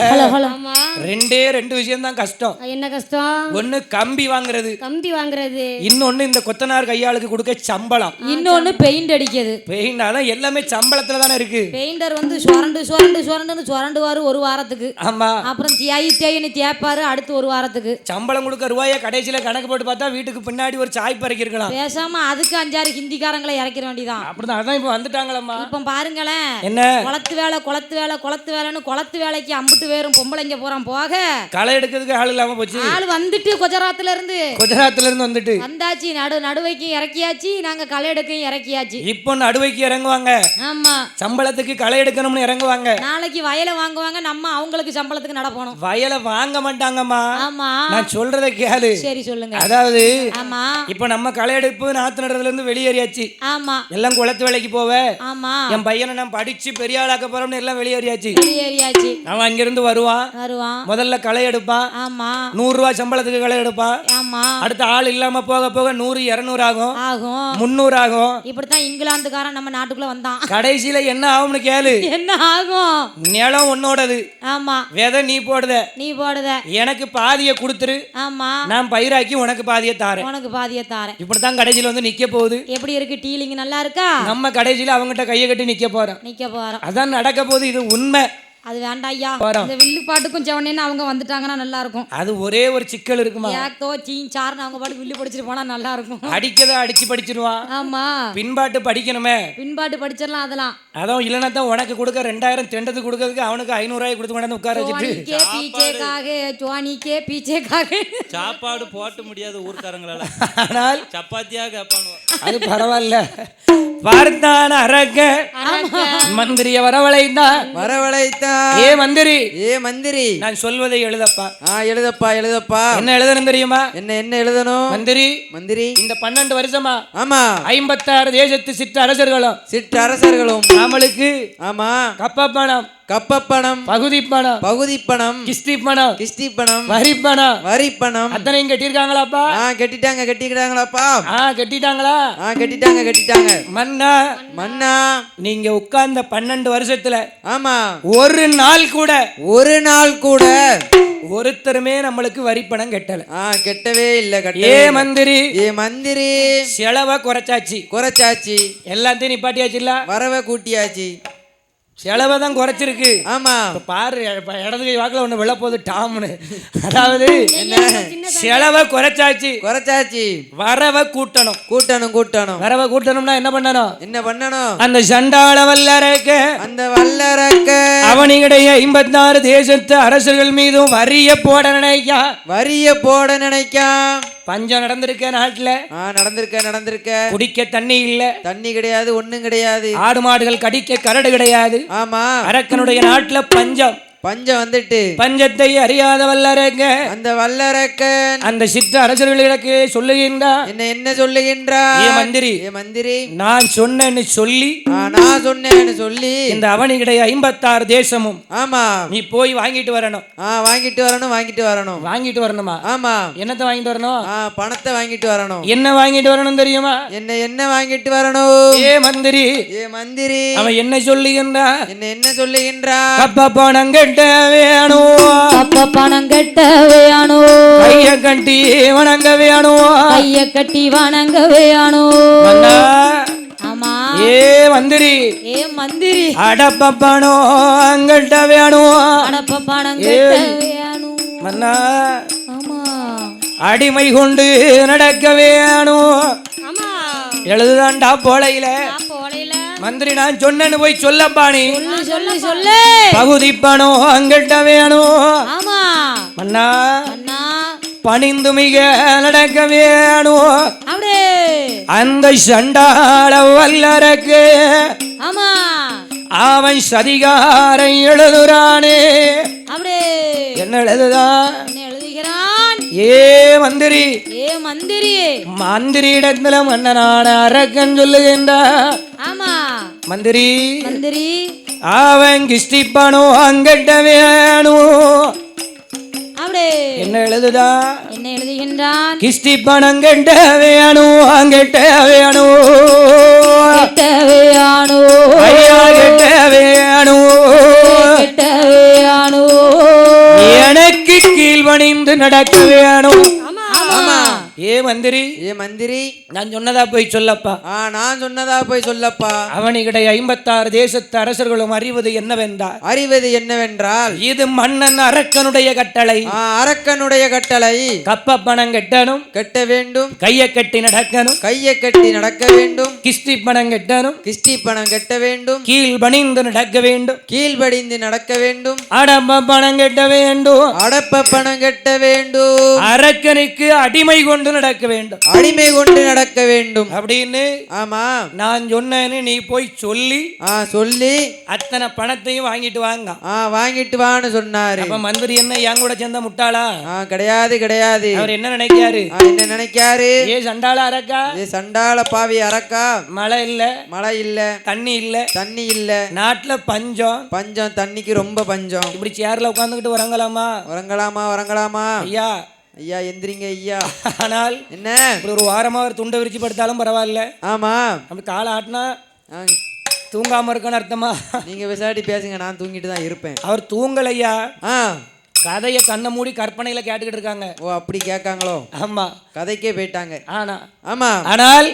Speaker 2: ஆமா.
Speaker 1: ரெண்டே ரெண்டு விஷயம் தான் கஷ்டம்
Speaker 2: என்ன கஷ்டம்?
Speaker 1: ஒண்ணு கம்பி வாங்குறது.
Speaker 2: கம்பி வாங்குறது.
Speaker 1: இன்னொன்னு இந்த கொத்தனார் கையாளுக்கு கொடுக்க சம்பளம்.
Speaker 3: இன்னொன்னு பெயிண்ட் அடிக்கிறது.
Speaker 1: பெயிண்டாலும் எல்லாமே சம்பளத்துல தானே இருக்கு.
Speaker 3: பெயிண்டர் வந்து சுரண்டு சுரண்டு சுரண்டுன்னு சுரண்டுவாரு ஒரு வாரத்துக்கு.
Speaker 1: ஆமா.
Speaker 3: அப்புறம் தேய் தேயின்னு தேய்ப்பாரு அடுத்து ஒரு வாரத்துக்கு.
Speaker 1: சம்பளம் கொடுக்க ரூபாய கடைசியில கணக்கு போட்டு பார்த்தா வீட்டுக்கு பின்னாடி ஒரு சாய் பறக்கி இருக்கலாம்
Speaker 3: பேசாம அதுக்கு அஞ்சாறு ஹிந்திக்காரங்களை இறக்கிற வேண்டியதான்
Speaker 1: அப்படிதான் அதான் இப்ப வந்துட்டாங்களம்மா.
Speaker 3: இப்ப பாருங்களேன்.
Speaker 1: என்ன?
Speaker 3: குளத்து வேலை குளத்து வேலை குளத்து வேலைன்னு குளத்து வேலைக்கு அம்புட்டு பேரும் பொம்பளைங்க போறான் போக.
Speaker 1: களை எடுக்கிறதுக்கு ஆள் இல்லாம போச்சு.
Speaker 3: ஆள் வந்துட்டு குஜராத்ல இருந்து
Speaker 1: குஜராத்ல இருந்து வந்துட்டு.
Speaker 3: வந்தாச்சு நடு நடுவைக்கும் இறக்கியாச்சு நாங்க களை எடுக்கையும் இறக்கியாச்சு.
Speaker 1: இப்போ நடுவைக்கு இறங்குவாங்க.
Speaker 3: ஆமா.
Speaker 1: சம்பளத்துக்கு களை எடுக்கணும்னு இறங்குவாங்க.
Speaker 3: நாளைக்கு வயலை வாங்குவாங்க நம்ம அவங்களுக்கு சம்பளத்துக்கு நடப்பணும்
Speaker 1: வயலை வாங்க மாட்டாங்கம்மா.
Speaker 3: ஆமா.
Speaker 1: நான் சொல்றத கேளு.
Speaker 3: சரி சொல்லுங்க.
Speaker 1: அதாவது
Speaker 3: ஆமா.
Speaker 1: இப்ப நம்ம களை எடுப்பு நாத்து நடுறதுல இருந்து வெளியேறியாச்சு.
Speaker 3: ஆமா.
Speaker 1: எல்லாம் குளத்து வேலைக்கு போவ.
Speaker 3: ஆமா.
Speaker 1: என் பையனை நான் படிச்சு பெரிய ஆளாக்க போறோம்னு எல்லாம் வெளியேறியாச்சு.
Speaker 3: வெளியேறியாச்சு.
Speaker 1: அவன் அங்கிருந்து வருவான்.
Speaker 3: வருவான்.
Speaker 1: முதல்ல களை எடுப்பான்.
Speaker 3: ஆமா.
Speaker 1: நூறு ரூபா சம்பளத்துக்கு களை எடுப்பான்
Speaker 2: ஆமா.
Speaker 1: அடுத்த ஆள் இல்லாம போக போக நூறு இருநூறு ஆகும்.
Speaker 2: ஆகும்.
Speaker 1: முந்நூறு ஆகும்.
Speaker 2: இப்படித்தான் இங்கிலாந்துக்காரன் நம்ம நாட்டுக்குள்ள வந்தான்.
Speaker 1: கடைசியில என்ன ஆகும்னு கேளு.
Speaker 2: என்ன ஆகும்?
Speaker 1: நிலம் உன்னோடது.
Speaker 2: ஆமா.
Speaker 1: விதை நீ போடுத.
Speaker 2: நீ போடுத.
Speaker 1: எனக்கு பாதியை கொடுத்துரு.
Speaker 2: ஆமா.
Speaker 1: நான் பயிராக்கி உனக்கு பாதியை தாரேன்.
Speaker 2: உனக்கு பாதிய தாரேன்.
Speaker 1: இப்படித்தான் கடைசியில வந்து நிக்க போகுது.
Speaker 2: எப்படி இருக்கு? டீலிங் நல்லா இருக்கா?
Speaker 1: நம்ம கடைசியில அவங்ககிட்ட கையை கட்டி நிக்க போறோம்.
Speaker 2: நிக்க போறோம்.
Speaker 1: அதான் நடக்க போகுது. இது உண்மை.
Speaker 2: அது வேண்டாம் ஐயா. இந்த வில்லு பாட்டுக்கும் செவனேன்னு அவங்க வந்துட்டாங்கன்னா நல்லா இருக்கும்
Speaker 1: அது ஒரே ஒரு சிக்கல் இருக்குமா?
Speaker 2: ஏக்தோ சீன் சார்னு அவங்க பாட்டுக்கு வில்லு படிச்சுட்டு போனா நல்லா இருக்கும்
Speaker 1: அடிக்கதை அடிச்சு படிச்சிருவான்.
Speaker 2: ஆமா.
Speaker 1: பின்பாட்டு படிக்கணுமே.
Speaker 2: பின்பாட்டு படிச்சிடலாம் அதெல்லாம்.
Speaker 1: அதான் இல்லைன்னா தான் உனக்கு கொடுக்க ரெண்டாயிரம் தெண்டது கொடுக்கறதுக்கு அவனுக்கு ஐநூறுரூவாய் கொடுத்து கொண்டாந்து உட்கார வச்சுட்டு.
Speaker 2: பீச்சேக்காக ஜோனிக்கே பீச்சேக்காக.
Speaker 4: சாப்பாடு போட்டு முடியாது ஊர்க்காரங்களால.
Speaker 1: ஆனால்
Speaker 4: சப்பாத்தியா கேட்பானுவ
Speaker 1: அது பரவாயில்ல. பார்த்தான் அரக்க. மந்திரிய வரவழைத்தான்.
Speaker 5: வரவழைத்தா
Speaker 1: ஏ மந்திரி.
Speaker 5: ஏ மந்திரி.
Speaker 1: நான் சொல்வதை எழுதப்பா.
Speaker 5: ஆ எழுதப்பா எழுதப்பா.
Speaker 1: என்ன எழுதணும் தெரியுமா?
Speaker 5: என்ன என்ன எழுதணும்?
Speaker 1: மந்திரி.
Speaker 5: மந்திரி.
Speaker 1: இந்த பன்னெண்டு வருஷமா
Speaker 5: ஆமா.
Speaker 1: ஐம்பத்தாறு தேசத்து சிற்ற அரசர்களும்.
Speaker 5: சிற்றரசர்களும்
Speaker 1: நம்மளுக்கு
Speaker 5: ஆமா.
Speaker 1: கப்ப பணம்
Speaker 5: கப்பப்பணம்.
Speaker 1: பகுதி பணம்
Speaker 5: பகுதி பணம்
Speaker 1: கிஸ்தி பணம்
Speaker 5: கிஸ்தி பணம்
Speaker 1: வரி பணம்
Speaker 5: வரி பணம்
Speaker 1: அத்தனையும் கட்டியிருக்காங்களாப்பா?
Speaker 5: ஆ கட்டிட்டாங்க கட்டிக்கிறாங்களாப்பா.
Speaker 1: ஆ கட்டிட்டாங்களா?
Speaker 5: ஆ கட்டிட்டாங்க கட்டிட்டாங்க.
Speaker 1: மன்னா.
Speaker 5: மன்னா.
Speaker 1: நீங்க உட்கார்ந்த பன்னெண்டு வருஷத்துல
Speaker 5: ஆமா.
Speaker 1: ஒரு நாள் கூட
Speaker 5: ஒரு நாள் கூட
Speaker 1: ஒருத்தருமே நம்மளுக்கு வரி பணம் கட்டல.
Speaker 5: ஆ கெட்டவே இல்ல
Speaker 1: ஏ
Speaker 5: கட்டவே இல்ல.
Speaker 1: மந்திரி.
Speaker 5: ஏ மந்திரி.
Speaker 1: செலவை குறைச்சாச்சு.
Speaker 5: குறைச்சாச்சு.
Speaker 1: எல்லாத்தையும் நிப்பாட்டியாச்சுல்ல
Speaker 5: வரவை கூட்டியாச்சு.
Speaker 1: செலவை தான் குறைச்சிருக்கு.
Speaker 5: ஆமா.
Speaker 1: பாரு இடது கை வாக்குல ஒண்ணு விழ போகுது டாம்னு. அதாவது செலவை குறைச்சாச்சு.
Speaker 5: குறைச்சாச்சு.
Speaker 1: வரவை கூட்டணும்.
Speaker 5: கூட்டணும் கூட்டணும்.
Speaker 1: வரவை கூட்டணும்னா என்ன பண்ணணும்?
Speaker 5: என்ன பண்ணணும்?
Speaker 1: அந்த சண்டாள வல்லரக்க.
Speaker 5: அந்த வல்லரக்க.
Speaker 1: அவனிடைய ஐம்பத்தாறு தேசத்து அரசர்கள் மீதும் வரிய போட நினைக்கா.
Speaker 5: வரிய போட நினைக்காம்
Speaker 1: பஞ்சம் நடந்திருக்க நாட்டுல.
Speaker 5: நடந்திருக்க நடந்திருக்க.
Speaker 1: குடிக்க தண்ணி இல்ல.
Speaker 5: தண்ணி கிடையாது ஒண்ணும் கிடையாது.
Speaker 1: ஆடு மாடுகள் கடிக்க கரடு கிடையாது.
Speaker 5: ஆமா.
Speaker 1: அரக்கனுடைய நாட்டுல பஞ்சம்.
Speaker 5: பஞ்சம் வந்துட்டு.
Speaker 1: பஞ்சத்தை அறியாத வல்லரங்க.
Speaker 5: அந்த வல்லரக்கன்.
Speaker 1: அந்த சிற்ற அரசர்களுக்கு சொல்லுகின்றார்.
Speaker 5: என்ன என்ன சொல்லுகின்றா
Speaker 1: ஏ மந்திரி
Speaker 5: ஏ மந்திரி.
Speaker 1: நான் சொன்னேன்னு சொல்லி
Speaker 5: நான் சொன்னேன்னு சொல்லி.
Speaker 1: இந்த அவனிடைய ஐம்பத்தாறு தேசமும்
Speaker 5: ஆமா.
Speaker 1: நீ போய் வாங்கிட்டு வரணும்.
Speaker 5: ஆ வாங்கிட்டு வரணும் வாங்கிட்டு வரணும்.
Speaker 1: வாங்கிட்டு வரணுமா?
Speaker 5: ஆமா.
Speaker 1: என்னத்தை வாங்கிட்டு வரணும்?
Speaker 5: ஆ பணத்தை வாங்கிட்டு வரணும்.
Speaker 1: என்ன வாங்கிட்டு வரணும் தெரியுமா?
Speaker 5: என்ன என்ன வாங்கிட்டு வரணும்?
Speaker 1: ஏ மந்திரி
Speaker 5: ஏ மந்திரி.
Speaker 1: அவன் என்ன சொல்லுகின்றா
Speaker 5: என்ன என்ன சொல்லுகின்றா
Speaker 1: கப்ப பணம் கட்ட வேணும்.
Speaker 2: அப்ப பணம் கட்ட வேணும்.
Speaker 1: கைய கட்டி வணங்க வேணும்.
Speaker 2: கைய கட்டி வணங்க வேணும். ஆமா.
Speaker 1: ஏ மந்திரி.
Speaker 2: ஏ மந்திரி.
Speaker 1: அடப்ப பணம் அங்கட்ட வேணும்.
Speaker 2: அடப்ப பணம் கட்ட வேணும்.
Speaker 1: மன்னா
Speaker 2: ஆமா.
Speaker 1: அடிமை கொண்டு நடக்க வேணும்.
Speaker 2: ஆமா.
Speaker 1: எழுதுதான்டா போலையில. மந்திரி நான் சொன்னேன்னு போய் சொல்லப்பா நீ.
Speaker 2: சொல்லு
Speaker 1: பகுதி பணம் அங்கிட்ட வேணும்.
Speaker 2: ஆமா.
Speaker 1: மன்னா பணிந்து மிக நடக்க வேணும். அந்த சண்டாள வல்லரக்கு.
Speaker 2: ஆமா.
Speaker 1: அவன் சதிகாரம் எழுதுறானே. என்ன எழுதுதான் ஏ மந்திரி
Speaker 2: ஏ மந்திரி
Speaker 1: மந்திரி இடத்துல மன்னனான அரக்கன் சொல்லுகின்றா
Speaker 2: ஆமா.
Speaker 1: மந்திரி
Speaker 2: மந்திரி.
Speaker 1: அவன் கிஷ்டி பணம் அங்கிட்ட
Speaker 2: அப்படியே
Speaker 1: என்ன எழுதுதா?
Speaker 2: என்ன எழுதுகின்றான்?
Speaker 1: கிஷ்டி பணம் கெட்ட வேணும் அங்கிட்ட
Speaker 2: கெட்டவையானோ
Speaker 1: ஐயா கெட்ட வேணும்
Speaker 2: கெட்டவையானோ
Speaker 1: எனக்கு கீழ்வணிந்து நடக்க வேணும் ஏ மந்திரி
Speaker 5: ஏ மந்திரி
Speaker 1: நான் சொன்னதா போய் சொல்லப்பா.
Speaker 5: ஆ நான் சொன்னதா போய் சொல்லப்பா.
Speaker 1: அவனிடைய ஐம்பத்தாறு தேசத்து அரசர்களும் அறிவது என்னவென்றால்
Speaker 5: அறிவது என்னவென்றால்
Speaker 1: இது மன்னன் அரக்கனுடைய கட்டளை.
Speaker 5: அரக்கனுடைய கட்டளை.
Speaker 1: கப்ப பணம் கெட்டணும்
Speaker 5: கட்ட வேண்டும்.
Speaker 1: கையை கட்டி நடக்கணும்.
Speaker 5: கையை கட்டி நடக்க வேண்டும்.
Speaker 1: கிஸ்தி பணம் கெட்டணும்
Speaker 5: கிஸ்டி பணம் கட்ட வேண்டும்.
Speaker 1: கீழ் பணிந்து நடக்க வேண்டும்.
Speaker 5: கீழ்படிந்து நடக்க வேண்டும்.
Speaker 1: அடம்ப பணம் கெட்ட வேண்டும்.
Speaker 5: அடப்ப பணம் கட்ட வேண்டும்.
Speaker 1: அரக்கனுக்கு அடிமை கொண்டு நடக்க வேண்டும்.
Speaker 5: அடிமை கொண்டு நடக்க வேண்டும்.
Speaker 1: அப்படின்னு
Speaker 5: ஆமா.
Speaker 1: நான் சொன்னேன்னு நீ போய் சொல்லி
Speaker 5: ஆ சொல்லி
Speaker 1: அத்தனை பணத்தையும் வாங்கிட்டு வாங்க.
Speaker 5: ஆ வாங்கிட்டு வான்னு சொன்னாரு.
Speaker 1: அப்ப மந்திரி என்ன என் கூட சேர்ந்த முட்டாளா?
Speaker 5: ஆ கிடையாது கிடையாது.
Speaker 1: அவர் என்ன நினைக்காரு
Speaker 5: என்ன நினைக்காரு
Speaker 1: ஏ சண்டாளா அரக்கா?
Speaker 5: ஏ சண்டாள பாவி அரக்கா?
Speaker 1: மழை இல்ல.
Speaker 5: மழை இல்ல.
Speaker 1: தண்ணி இல்ல.
Speaker 5: தண்ணி இல்ல.
Speaker 1: நாட்டுல பஞ்சம்.
Speaker 5: பஞ்சம் தண்ணிக்கு ரொம்ப பஞ்சம்.
Speaker 1: இப்படி சேர்ல உட்காந்துக்கிட்டு வரங்களாமா
Speaker 5: வரங்கலாமா வரங்கலாமா
Speaker 1: ஐயா
Speaker 5: ஐயா எந்திரிங்க ஐயா. *laughs*
Speaker 1: ஆனால்
Speaker 5: என்ன?
Speaker 1: ஒரு வாரமா ஒரு துண்டை விரிச்சு படுத்தாலும் பரவாயில்ல.
Speaker 5: ஆமா.
Speaker 1: அப்படி காலை ஆட்டினா தூங்காம இருக்கன்னு அர்த்தமா?
Speaker 5: நீங்க விசாரிட்டி பேசுங்க நான் தூங்கிட்டு தான் இருப்பேன்.
Speaker 1: அவர் தூங்கலையா?
Speaker 5: ஆ.
Speaker 1: கதையை கண்ணை மூடி கற்பனையில கேட்டுக்கிட்டு இருக்காங்க.
Speaker 5: ஓ அப்படி கேட்காங்களோ?
Speaker 1: ஆமா.
Speaker 5: கதைக்கே போயிட்டாங்க.
Speaker 1: ஆனா
Speaker 5: ஆமா.
Speaker 1: ஆனால்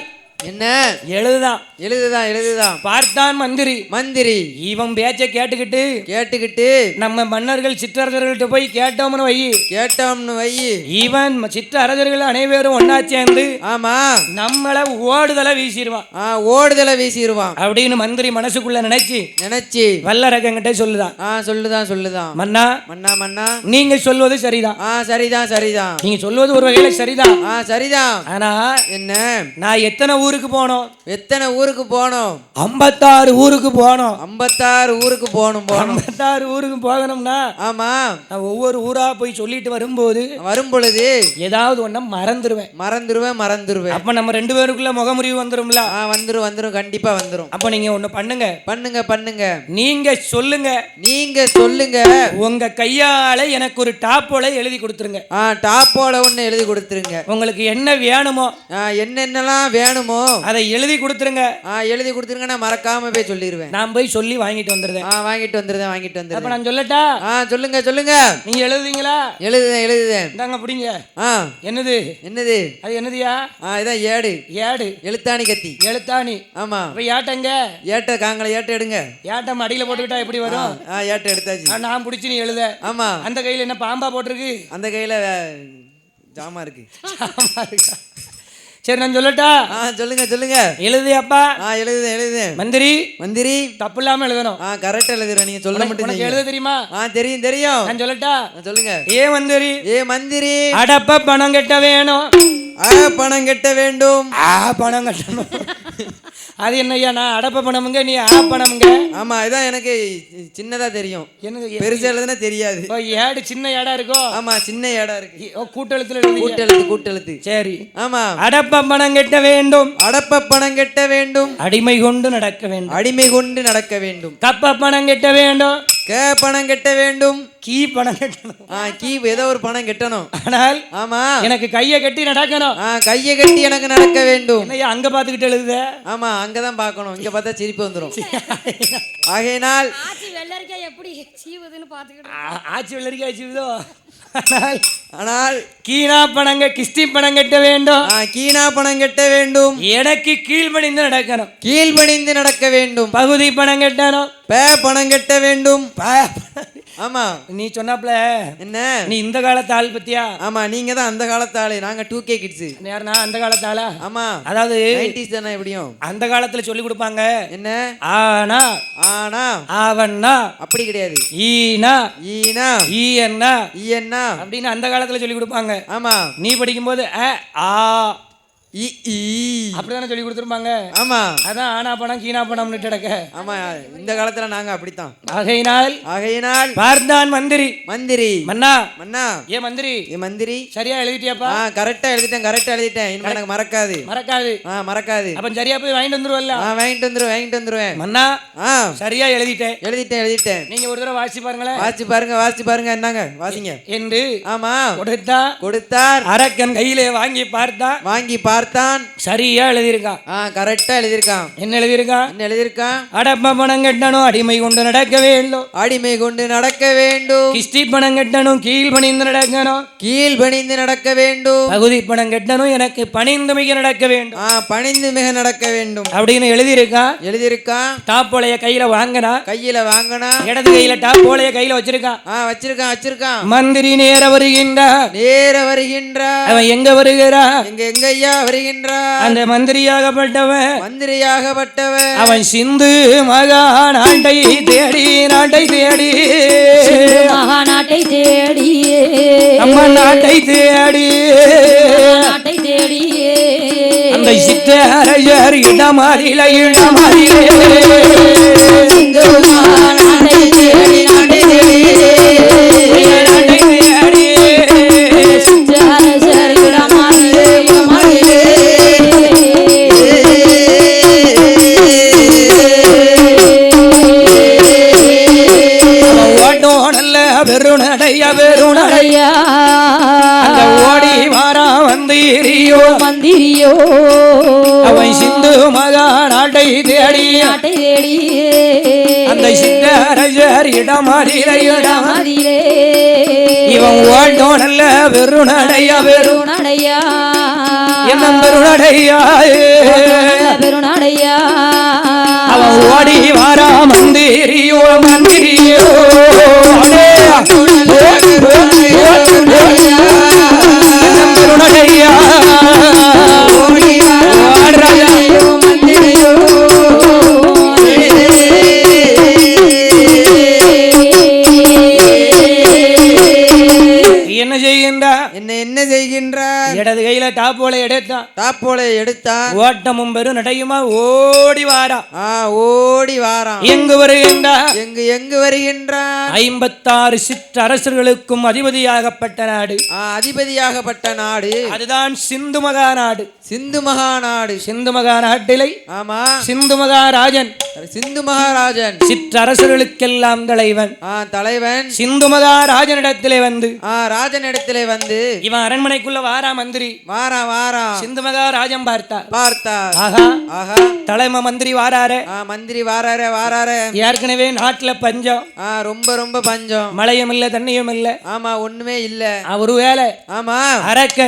Speaker 5: என்ன?
Speaker 1: எழுதுதான்.
Speaker 5: எழுதுதான் எழுதுதான்.
Speaker 1: பார்த்தான் மந்திரி.
Speaker 5: மந்திரி.
Speaker 1: இவன் பேச்சை கேட்டுக்கிட்டு
Speaker 5: கேட்டுக்கிட்டு
Speaker 1: நம்ம மன்னர்கள் சிற்றரசர்கள்ட்ட போய் கேட்டோம்னு வை.
Speaker 5: கேட்டோம்னு வை.
Speaker 1: இவன் சிற்றரசர்கள் அனைவரும் ஒண்ணா சேர்ந்து
Speaker 5: ஆமா.
Speaker 1: நம்மள ஓடுதலை வீசிடுவான்.
Speaker 5: ஓடுதலை வீசிடுவான்.
Speaker 1: அப்படின்னு மந்திரி மனசுக்குள்ள நினைச்சு
Speaker 5: நினைச்சு.
Speaker 1: வல்லரகங்கிட்ட சொல்லுதான்.
Speaker 5: ஆ சொல்லுதான் சொல்லுதான்.
Speaker 1: மன்னா.
Speaker 5: மன்னா மன்னா.
Speaker 1: நீங்க சொல்வது சரிதான்.
Speaker 5: ஆ சரிதான் சரிதான்.
Speaker 1: நீங்க சொல்வது ஒரு வகையில சரிதான்.
Speaker 5: ஆ சரிதான்.
Speaker 1: ஆனா
Speaker 5: என்ன?
Speaker 1: நான் எத்தனை ஊருக்கு போனோம்.
Speaker 5: எத்தனை ஊருக்கு போனோம்?
Speaker 1: ஐம்பத்தாறு ஊருக்கு போனோம்.
Speaker 5: ஐம்பத்தாறு ஊருக்கு போகணும் போகணும்.
Speaker 1: ஐம்பத்தாறு ஊருக்கு போகணும்னா
Speaker 5: ஆமா.
Speaker 1: நான் ஒவ்வொரு ஊரா போய் சொல்லிட்டு வரும்போது
Speaker 5: வரும் பொழுது
Speaker 1: ஏதாவது ஒண்ண மறந்துடுவேன்
Speaker 5: மறந்துருவேன் மறந்துருவேன்.
Speaker 1: அப்ப நம்ம ரெண்டு பேருக்குள்ள முகமுறிவு வந்துரும்ல?
Speaker 5: ஆ வந்துரும் வந்துரும். கண்டிப்பா வந்துரும்.
Speaker 1: அப்ப நீங்க ஒண்ணு பண்ணுங்க.
Speaker 5: பண்ணுங்க பண்ணுங்க.
Speaker 1: நீங்க சொல்லுங்க.
Speaker 5: நீங்க சொல்லுங்க.
Speaker 1: உங்க கையால எனக்கு ஒரு டாப்போல எழுதி கொடுத்துருங்க.
Speaker 5: ஆ டாப்போட ஒன்று எழுதி கொடுத்துருங்க.
Speaker 1: உங்களுக்கு என்ன வேணுமோ
Speaker 5: ஆ என்னென்னலாம் வேணுமோ
Speaker 1: அதை எழுதி கொடுத்துருங்க.
Speaker 5: ஆ எழுதி கொடுத்துருங்க நான் மறக்காம போய் சொல்லிடுவேன்
Speaker 1: நான் போய் சொல்லி வாங்கிட்டு வந்துடுறேன்
Speaker 5: ஆ வாங்கிட்டு வந்துருந்தேன் வாங்கிட்டு
Speaker 1: அப்ப
Speaker 5: வந்துருந்தேன்
Speaker 1: நான் சொல்லட்டா?
Speaker 5: ஆ சொல்லுங்க சொல்லுங்க.
Speaker 1: நீங்க எழுதுவீங்களா?
Speaker 5: எழுதுதேன் எழுதுதேன்.
Speaker 1: இந்தாங்க பிடிங்க.
Speaker 5: ஆ.
Speaker 1: என்னது?
Speaker 5: என்னது?
Speaker 1: அது என்னதுயா?
Speaker 5: ஆ இதான் ஏடு.
Speaker 1: ஏடு.
Speaker 5: எழுத்தாணி கத்தி.
Speaker 1: எழுத்தாணி.
Speaker 5: ஆமா.
Speaker 1: அப்ப ஏட்டங்க?
Speaker 5: ஏட்ட காங்களை ஏட்ட எடுங்க.
Speaker 1: ஏட்டம் அடியில போட்டுக்கிட்டா எப்படி வரும்?
Speaker 5: ஆ ஏட்ட எடுத்தாச்சு.
Speaker 1: நான் பிடிச்சி நீ எழுத.
Speaker 5: ஆமா.
Speaker 1: அந்த கையில என்ன பாம்பா போட்டிருக்கு?
Speaker 5: அந்த கையில ஜாமா இருக்கு.
Speaker 1: ஆமா இருக்கா? சரி நான் சொல்லட்டா?
Speaker 5: ஆ சொல்லுங்க சொல்லுங்க.
Speaker 1: எழுது அப்பா
Speaker 5: ஆ எழுதுதேன் எழுதுதேன்
Speaker 1: மந்திரி?
Speaker 5: மந்திரி?
Speaker 1: தப்பு இல்லாம எழுதணும்.
Speaker 5: ஆ கரெக்ட் எழுதுறேன் நீங்க சொல்ல மட்டும்
Speaker 1: உனக்கு. எழுத தெரியுமா?
Speaker 5: ஆ தெரியும் தெரியும்.
Speaker 1: நான் சொல்லட்டா?
Speaker 5: சொல்லுங்க.
Speaker 1: ஏ மந்திரி?
Speaker 5: ஏ மந்திரி?
Speaker 1: அடப்ப பணம் கட்ட வேணும்.
Speaker 5: ஆ பணம் கட்ட வேண்டும்.
Speaker 1: ஆ பணம் கட்டணும். அது என்னய்யா நான் அடப்ப பணமுங்க நீ ஆ பணமுங்க?
Speaker 5: ஆமா இதான் எனக்கு சின்னதா தெரியும்.
Speaker 1: என்னது
Speaker 5: பெருசா எழுதுனா தெரியாது.
Speaker 1: ஏடு சின்ன ஏடா இருக்கோ?
Speaker 5: ஆமா சின்ன இடம் இருக்கு.
Speaker 1: கூட்டெழுத்துல
Speaker 5: கூட்டெழுத்து கூட்டெழுத்து.
Speaker 1: சரி.
Speaker 5: ஆமா.
Speaker 1: அடப்ப பணம் கட்ட வேண்டும்.
Speaker 5: அடப்ப பணம் கட்ட வேண்டும்.
Speaker 1: அடிமை கொண்டு நடக்க வேண்டும்.
Speaker 5: அடிமை கொண்டு நடக்க வேண்டும்.
Speaker 1: கப்ப பணம் கட்ட வேண்டும்.
Speaker 5: கே பணம் கட்ட வேண்டும்.
Speaker 1: கீ பணம் கட்டணும்.
Speaker 5: ஆ கீ ஏதோ ஒரு பணம் கட்டணும்.
Speaker 1: ஆனால்
Speaker 5: ஆமா.
Speaker 1: எனக்கு கையை கட்டி நடக்கணும்.
Speaker 5: ஆ கையை கட்டி எனக்கு நடக்க வேண்டும்.
Speaker 1: அங்க பாத்துக்கிட்டு எழுதுத?
Speaker 5: ஆமா அங்கதான் பார்க்கணும். இங்க பார்த்தா சிரிப்பு வந்துரும். ஆகையினால்
Speaker 2: ஆச்சி வெள்ளரிக்காய் எப்படி சீவுதுன்னு பார்த்துக்கிட்டு
Speaker 1: ஆ- ஆச்சி வெள்ளரிக்காய் இதோ ஆனால்
Speaker 5: ஆனால்
Speaker 1: கீனா பணங்க கிஸ்தி பணம் கட்ட வேண்டும்.
Speaker 5: ஆ, கீனா பணம் கட்ட வேண்டும்.
Speaker 1: எனக்கு கீழ்பணிந்து நடக்கணும்.
Speaker 5: கீழ்பணிந்து நடக்க வேண்டும்.
Speaker 1: பகுதி பணம் கட்டணும்.
Speaker 5: பே பணம் கட்ட வேண்டும்.
Speaker 1: ப-
Speaker 5: ஆமா.
Speaker 1: நீ சொன்னாப்ல
Speaker 5: என்ன?
Speaker 1: நீ இந்த காலத்து ஆள் பத்தியா?
Speaker 5: ஆமா நீங்க தான் அந்த காலத்து ஆளு. நாங்க டூ கே கிட்ஸ்
Speaker 1: யாருன்னா அந்த காலத்து ஆளா?
Speaker 5: ஆமா.
Speaker 1: அதாவது
Speaker 5: நைன்டிஸ் தானே எப்படியும்?
Speaker 1: அந்த காலத்துல சொல்லி கொடுப்பாங்க.
Speaker 5: என்ன?
Speaker 1: ஆனா
Speaker 5: ஆனா.
Speaker 1: அவன்னா
Speaker 5: அப்படி கிடையாது.
Speaker 1: ஈனா.
Speaker 5: ஈனா.
Speaker 1: ஈயன்னா
Speaker 5: ஈயன்னா
Speaker 1: அப்படின்னு அந்த காலத்துல சொல்லி கொடுப்பாங்க.
Speaker 5: ஆமா.
Speaker 1: நீ படிக்கும்போது அ ஆ
Speaker 5: இ ஈ
Speaker 1: அப்படிதானே சொல்லி கொடுத்துருப்பாங்க.
Speaker 5: ஆமா.
Speaker 1: அதான் ஆனா பணம் கீனா பணம்னு கிடக்க.
Speaker 5: ஆமா இந்த காலத்துல நாங்க அப்படித்தான்.
Speaker 1: ஆகையினால்
Speaker 5: ஆகையினால்
Speaker 1: பார்த்தான் மந்திரி.
Speaker 5: மந்திரி.
Speaker 1: மன்னா.
Speaker 5: மன்னா.
Speaker 1: ஏ மந்திரி.
Speaker 5: ஏ மந்திரி.
Speaker 1: சரியா எழுதிட்டியாப்பா?
Speaker 5: ஆ கரெக்டா எழுதிட்டேன் கரெக்டா எழுதிட்டேன். இனிமே எனக்கு மறக்காது.
Speaker 1: மறக்காது.
Speaker 5: ஆ மறக்காது.
Speaker 1: அப்ப சரியா போய் வாங்கிட்டு வந்துருவல்ல?
Speaker 5: ஆ வாங்கிட்டு வந்துருவேன் வாங்கிட்டு வந்துருவேன்.
Speaker 1: மன்னா
Speaker 5: ஆ.
Speaker 1: சரியா எழுதிட்டேன்.
Speaker 5: எழுதிட்டேன் எழுதிட்டேன்.
Speaker 1: நீங்க ஒரு தடவை வாசிச்சு பாருங்களேன்.
Speaker 5: வாசிச்சு பாருங்க வாசிச்சு பாருங்க என்னங்க வாசிங்க.
Speaker 1: என்று
Speaker 5: ஆமா.
Speaker 1: கொடுத்தா
Speaker 5: கொடுத்தார்.
Speaker 1: அரக்கன் கையிலே வாங்கி பார்த்தா
Speaker 5: வாங்கி பார்த்தான்.
Speaker 1: சரியா எழுதியிருக்கான்.
Speaker 5: ஆ கரெக்டா எழுதியிருக்கான்.
Speaker 1: என்ன எழுதியிருக்கான்?
Speaker 5: என்ன எழுதியிருக்கான்?
Speaker 1: அடப்ப பணம் கட்டணும் அடிமை கொண்டு நடக்க வேண்டும்.
Speaker 5: அடிமை கொண்டு நடக்க வேண்டும்.
Speaker 1: கிஸ்தி பணம் கட்டணும் கீழ் பணிந்து நடக்கணும்.
Speaker 5: கீழ் பணிந்து நடக்க வேண்டும்.
Speaker 1: பகுதி பணம் கட்டணும் எனக்கு பணிந்து மிக நடக்க வேண்டும்.
Speaker 5: ஆ பணிந்து மிக நடக்க வேண்டும்.
Speaker 1: அப்படின்னு எழுதியிருக்கான்
Speaker 5: எழுதியிருக்கான்
Speaker 1: டாப்போலைய கையில வாங்கினா?
Speaker 5: கையில வாங்கினா?
Speaker 1: இடது கையில டாப்போலைய கையில வச்சிருக்கான்
Speaker 5: ஆ வச்சிருக்கான் வச்சிருக்கான்
Speaker 1: மந்திரி நேர வருகின்றார்.
Speaker 5: நேர வருகின்றார்.
Speaker 1: அவன் எங்க வருகிறான்
Speaker 5: எங்க எங்க ஐயா வருகின்றார்.
Speaker 1: அந்த மந்திரியாகப்பட்டவன்
Speaker 5: மந்திரியாகப்பட்டவர்.
Speaker 1: அவன் சிந்து மகா நாட்டை தேடி நாட்டை தேடி.
Speaker 3: மகாநாட்டை தேடியே
Speaker 1: நம்ம நாட்டை தேடி.
Speaker 3: நாட்டை தேடியே
Speaker 1: அந்த சித்தரையர் இடமாறில இடமாறிலே
Speaker 3: சிந்து மகாநாட்டை தேடி நாட்டை வீரியோ
Speaker 1: அவன் சிந்து மகா நாட்டை தேடி
Speaker 3: நாட்டை தேடி
Speaker 1: அந்த சித்தரசர் இடமறியிலே
Speaker 3: இடமறியிலே
Speaker 1: இவன் வாழ்ந்தோன் நல்ல வெறுநடையா
Speaker 3: வெறுநடையா
Speaker 1: என்ன பெருநடையா
Speaker 3: பெருநடையா
Speaker 1: அவன் ஓடி வாரா மந்திரியோ மந்திரியோ. கையில டாப்போல எடுத்தான்
Speaker 5: தாப்போலை எடுத்தான்
Speaker 1: ஓட்டமும் பெரும் நடையுமா? ஓடி வாரா.
Speaker 5: ஆ ஓடி வாரான்
Speaker 1: எங்கு வருகின்றா?
Speaker 5: எங்கு எங்கு வருகின்றான்?
Speaker 1: ஐம்பத்தாறு சிற்றரசர்களுக்கும் அதிபதியாகப்பட்ட நாடு.
Speaker 5: அதிபதியாகப்பட்ட நாடு.
Speaker 1: அதுதான் சிந்து மகா நாடு.
Speaker 5: சிந்து மகாநாடு
Speaker 1: சிந்து மகா நாட்டிலை
Speaker 5: ஆமா.
Speaker 1: சிந்து மகாராஜன்
Speaker 5: சிந்து மகாராஜன்
Speaker 1: சிற்றரசர்களுக்கெல்லாம் தலைவன்.
Speaker 5: தலைவன்.
Speaker 1: சிந்து மகாராஜனிடத்திலே வந்து
Speaker 5: ஆ ராஜன் இடத்திலே வந்து
Speaker 1: இவன் அரண்மனைக்குள்ள வாரா மந்திரி.
Speaker 5: வாரா வாரா.
Speaker 1: சிந்து மகாராஜன் பார்த்தார்.
Speaker 5: பார்த்தார்.
Speaker 1: ஆஹா
Speaker 5: ஆஹா.
Speaker 1: தலைமை மந்திரி வாராரு.
Speaker 5: மந்திரி வாராரே வாராரே.
Speaker 1: ஏற்கனவே நாட்டுல பஞ்சம்.
Speaker 5: ரொம்ப ரொம்ப பஞ்சம்.
Speaker 1: மழையும் இல்ல தண்ணியும் இல்ல.
Speaker 5: ஆமா ஒண்ணுமே இல்ல.
Speaker 1: ஒரு வேலை
Speaker 5: ஆமா.
Speaker 1: அரக்க.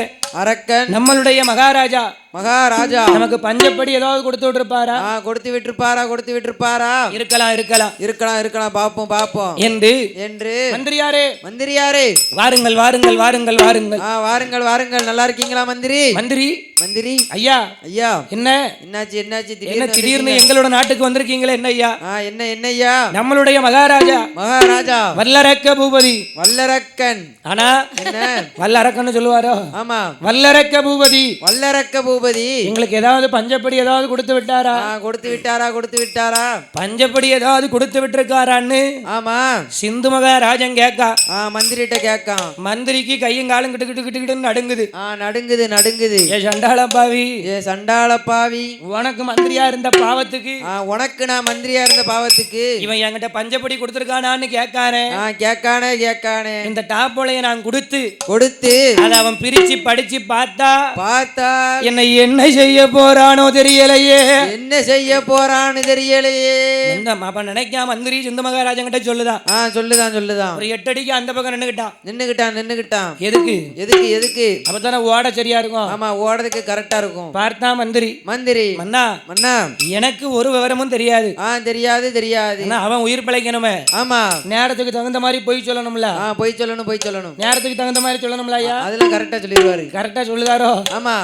Speaker 5: அரக்கன்
Speaker 1: நம்மளுடைய மகாராஜா.
Speaker 5: மகாராஜா.
Speaker 1: நமக்கு பஞ்சப்படி ஏதாவது கொடுத்து விட்டுருப்பாரா?
Speaker 5: கொடுத்து விட்டுருப்பாரா கொடுத்து விட்டுருப்பாரா?
Speaker 1: இருக்கலாம் இருக்கலாம்.
Speaker 5: இருக்கலாம் இருக்கலாம். பாப்போம் பாப்போம்.
Speaker 1: என்று
Speaker 5: என்று
Speaker 1: மந்திரியாரே.
Speaker 5: மந்திரியாரே.
Speaker 1: வாருங்கள் வாருங்கள் வாருங்கள் வாருங்கள்.
Speaker 5: ஆ வாருங்கள் வாருங்கள். நல்லா இருக்கீங்களா மந்திரி?
Speaker 1: மந்திரி.
Speaker 5: மந்திரி.
Speaker 1: ஐயா.
Speaker 5: ஐயா.
Speaker 1: என்ன?
Speaker 5: என்னாச்சு என்னாச்சு?
Speaker 1: என்ன
Speaker 5: திடீர்னு
Speaker 1: திடீர்னு எங்களோட நாட்டுக்கு வந்திருக்கீங்களே என்ன ஐயா?
Speaker 5: ஆ என்ன என்ன ஐயா?
Speaker 1: நம்மளுடைய மகாராஜா.
Speaker 5: மகாராஜா.
Speaker 1: வல்லரக்க பூபதி.
Speaker 5: வல்லரக்கன்.
Speaker 1: ஆனா
Speaker 5: என்ன?
Speaker 1: வல்லரக்கன்னு சொல்லுவாரோ?
Speaker 5: ஆமா.
Speaker 1: வல்லரக்க பூபதி.
Speaker 5: வல்லரக்க பூபதி.
Speaker 1: எங்களுக்கு ஏதாவது பஞ்சப்படி ஏதாவது கொடுத்து விட்டாரா?
Speaker 5: கொடுத்து விட்டாரா கொடுத்து விட்டாரா?
Speaker 1: பஞ்சப்படி ஏதாவது கொடுத்து விட்டுருக்காரான்னு?
Speaker 5: ஆமா.
Speaker 1: சிந்து மகாராஜன் கேக்கா.
Speaker 5: ஆ மந்திரிட்ட கேட்கான்
Speaker 1: மந்திரிக்கு கையும் காலும் கிட்டு கிட்டு கிட்டு கிட்டுன்னு நடுங்குது.
Speaker 5: ஆ நடுங்குது நடுங்குது.
Speaker 1: ஏ சண்டாள பாவி
Speaker 5: ஏ சண்டாள பாவி
Speaker 1: உனக்கு மந்திரியா இருந்த பாவத்துக்கு?
Speaker 5: உனக்கு நான் மந்திரியா இருந்த பாவத்துக்கு.
Speaker 1: இவன் என்கிட்ட பஞ்சப்படி கொடுத்துருக்கானான்னு கேட்கானே
Speaker 5: கேட்கானே கேட்கானே
Speaker 1: இந்த டாப்போலைய நான் கொடுத்து
Speaker 5: கொடுத்து.
Speaker 1: அதை அவன் பிரிச்சு படிச்சு பார்த்தா
Speaker 5: பார்த்தா
Speaker 1: என்னை என்ன செய்ய போறானோ தெரியலையே.
Speaker 5: என்ன செய்ய போறான்னு தெரியலையே.
Speaker 1: இந்த அப்ப நினைக்காம மந்திரி சிந்து மகாராஜன் கிட்ட சொல்லுதான்.
Speaker 5: ஆ சொல்லுதான் சொல்லுதான்.
Speaker 1: ஒரு எட்டு அடிக்கு அந்த பக்கம் நின்னுக்கிட்டான்.
Speaker 5: நின்னுகிட்டான் நின்னுகிட்டான்
Speaker 1: எதுக்கு?
Speaker 5: எதுக்கு எதுக்கு?
Speaker 1: அப்பதானே ஓட சரியா இருக்கும்.
Speaker 5: ஆமா ஓடுறதுக்கு கரெக்டா இருக்கும்.
Speaker 1: பார்த்தா மந்திரி.
Speaker 5: மந்திரி.
Speaker 1: மன்னா
Speaker 5: மன்னா.
Speaker 1: எனக்கு ஒரு விவரமும் தெரியாது.
Speaker 5: ஆ தெரியாது தெரியாது.
Speaker 1: அவன் உயிர் பிழைக்கணுமே.
Speaker 5: ஆமா.
Speaker 1: நேரத்துக்கு தகுந்த மாதிரி போய் சொல்லணும்ல.
Speaker 5: ஆ போய் சொல்லணும் போய் சொல்லணும்.
Speaker 1: நேரத்துக்கு தகுந்த மாதிரி சொல்லணும்ல ஐயா?
Speaker 5: அதெல்லாம் கரெக்டா சொல்லிடுவாரு.
Speaker 1: கரெக்டா சொல்லுதாரோ?
Speaker 5: ஆமா.